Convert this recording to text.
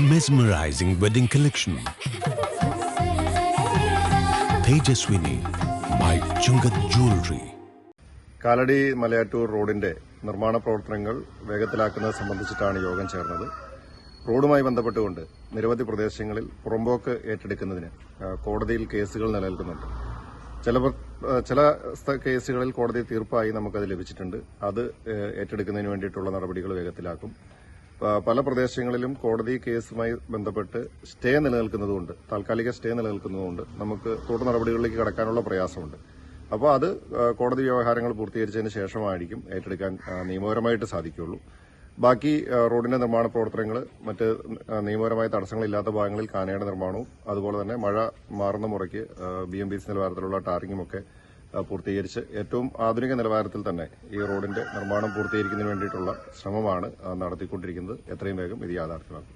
mesmerizing wedding collection. Tejaswini by Chungat Jewelry. Kalady Malayattoor റോഡിന്റെ നിർമ്മാണ പ്രവർത്തനങ്ങൾ വേഗത്തിലാക്കുന്നത് സംബന്ധിച്ചിട്ടാണ് യോഗം ചേർന്നത് റോഡുമായി ബന്ധപ്പെട്ടുകൊണ്ട് നിരവധി പ്രദേശങ്ങളിൽ പുറമ്പോക്ക് ഏറ്റെടുക്കുന്നതിന് കോടതിയിൽ കേസുകൾ നിലനിൽക്കുന്നുണ്ട് ചില ചില കേസുകളിൽ കോടതി തീർപ്പായി നമുക്കത് ലഭിച്ചിട്ടുണ്ട് അത് ഏറ്റെടുക്കുന്നതിന് വേണ്ടിയിട്ടുള്ള നടപടികൾ വേഗത്തിലാക്കും പല പ്രദേശങ്ങളിലും കോടതി കേസുമായി ബന്ധപ്പെട്ട് സ്റ്റേ നിലനിൽക്കുന്നതുകൊണ്ട് താൽക്കാലിക സ്റ്റേ നിലനിൽക്കുന്നതുകൊണ്ട് നമുക്ക് തുടർ നടപടികളിലേക്ക് കടക്കാനുള്ള പ്രയാസമുണ്ട്. അപ്പോൾ അത് കോടതി വ്യവഹാരങ്ങൾ പൂർത്തീകരിച്ചതിന് ശേഷമായിരിക്കും ഏറ്റെടുക്കാൻ നിയമപരമായിട്ട് സാധിക്കുകയുള്ളൂ. ബാക്കി റോഡിന്റെ നിർമ്മാണ പ്രവർത്തനങ്ങൾ മറ്റ് നിയമപരമായ തടസ്സങ്ങളില്ലാത്ത ഭാഗങ്ങളിൽ കാനയുടെ നിർമ്മാണവും അതുപോലെ തന്നെ മഴ മാറുന്ന മുറയ്ക്ക് ബി എം ബി സി നിലവാരത്തിലുള്ള ടാറിങ്ങും ഒക്കെ പൂർത്തീകരിച്ച് ഏറ്റവും ആധുനിക നിലവാരത്തിൽ തന്നെ ഈ റോഡിന്റെ നിർമ്മാണം പൂർത്തീകരിക്കുന്നതിന് വേണ്ടിയിട്ടുള്ള ശ്രമമാണ് നടത്തിക്കൊണ്ടിരിക്കുന്നത്. എത്രയും വേഗം ഇത് യാഥാർത്ഥ്യമാക്കും.